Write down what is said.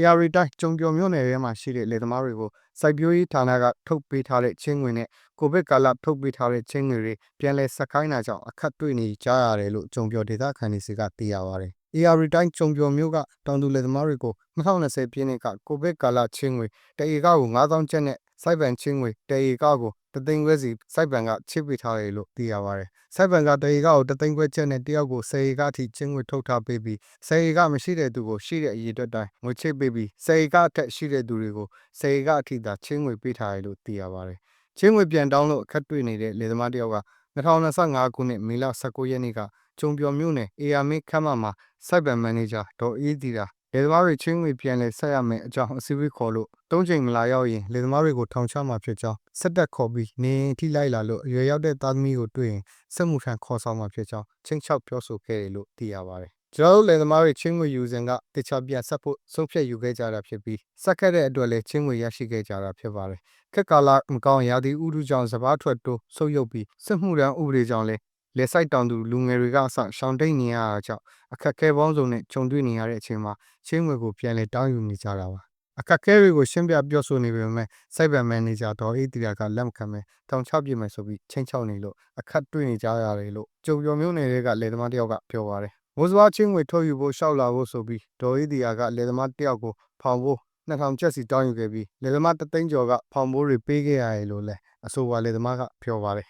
AR တိုင်းကြုံပြော်မြို့နယ်ထဲမှာရှိတဲ့လယ်သမားတွေကိုစိုက်ပျိုးရေးဌာနကထုတ်ပေးထားတဲ့ချင်းငွေနဲ့ကိုဗစ်ကာလထုတ်ပေးထားတဲ့ချင်းငွေတွေပြန်လည်ဆက်ခိုင်းတာကြောင့်အခက်တွေ့နေကြရတယ်လို့ကြုံပြော်ဒေသခံတွေစီကသိရပါတယ်။ AR တိုင်းကြုံပြော်မြို့ကတောင်သူလယ်သမားတွေကို2020ပြည့်နှစ်ကကိုဗစ်ကာလချင်းငွေတဧကကို9000ကျပ်နဲ့စိုက်ပန်ချင်းငွေတဧကကိုတသိန်းခွဲစီစိုက်ပန်ကချစ်ပေးထားတယ်လို့သိရပါတယ်။စိုက်ပန်ကတဧကကိုတသိန်းခွဲကျပ်နဲ့တယောက်ကို10ဧကအထိချင်းငွေထုတ်ထားပေးပြီး10ဧကမရှိတဲ့သူကိုရှိတဲ့အရေအတွက်တိုင်းငွေချစ်ပေးပြီး10ဧကအထက်ရှိတဲ့သူတွေကို10ဧကအထိသာချင်းငွေပေးထားတယ်လို့သိရပါတယ်။ချင်းငွေပြန်တောင်းလို့အခက်တွေ့နေတဲ့လယ်သမားတယောက်က 2025ခုနှစ်မေလ19ရက်နေ့ကကျုံပြော်မြို့နယ်အေယာမင်းခမ်းမမှာစိုက်ပန်မန်နေဂျာဒေါ်အေးတီတာလယ်သမားတွေချင်းငွေပြန်လဲဆက်ရမယ်အကြောင်းအစည်းအဝေးခေါ်လို့သုံးချိန်မလာရောက်ရင်လယ်သမားတွေကိုထောင်ချမှာဖြစ်ကြောင်းဆက်တက်ခေါ်ပြီးနေရင်ထိလိုက်လာလို့အရွယ်ရောက်တဲ့သားသမီးကိုတွေ့ရင်စစ်မှုထမ်းခေါ်ဆောင်မှာဖြစ်ကြောင်းချင်းချောက်ပြောဆိုခဲ့တယ်လို့သိရပါတယ်။ ကျွန်တော်တို့လယ်သမားတွေချင်းငွေယူစဉ်ကတခြားပြန်ဆက်ဖို့ဆုံးဖြတ်ယူခဲ့ကြတာဖြစ်ပြီးဆက်ခဲ့တဲ့အတွက်လည်းချင်းငွေရရှိခဲ့ကြတာဖြစ်ပါတယ်။ခက်ကာလမကောင်းရာသီဥတုကြောင့်စပားထွက်တိုးဆုပ်ယုပ်ပြီးစစ်မှုထမ်းဥပဒေကြောင့်လည်းလက်ဆိုင်တောင်သူလူငယ်တွေကအစရှောင်တိတ်နေရတာကြောင့်အခက်အခဲပေါင်းစုံနဲ့ခြုံတွေ့နေရတဲ့အချိန်မှာချင်းငွေကိုပြန်လဲတောင်းယူနေကြတာပါအခက်အခဲတွေကိုရှင်းပြပြောဆိုနေပေမဲ့စိုက်ဗန်မန်နေဂျာဒေါ်အေးတီရာကလက်မခံပဲတောင်ချပြစ်မယ်ဆိုပြီးချင်းချောက်နေလို့အခက်တွေ့နေကြရတယ်လို့ကြုံပြော်မျိုးနယ်တွေကလယ်သမားတယောက်ကပြောပါတယ် မိုးစဘာချင်းငွေထုတ်ယူဖို့ရှောက်လာဖို့ဆိုပြီးဒေါ်အေးတီရာကလယ်သမားတယောက်ကိုဖောင်ဖို့2000ကျပ်စီတောင်းယူခဲ့ပြီးလယ်သမားတသိန်းကျော်ကဖောင်ဘိုးတွေပေးခဲ့ရတယ်လို့လည်းအဆိုပါလယ်သမားကပြောပါတယ်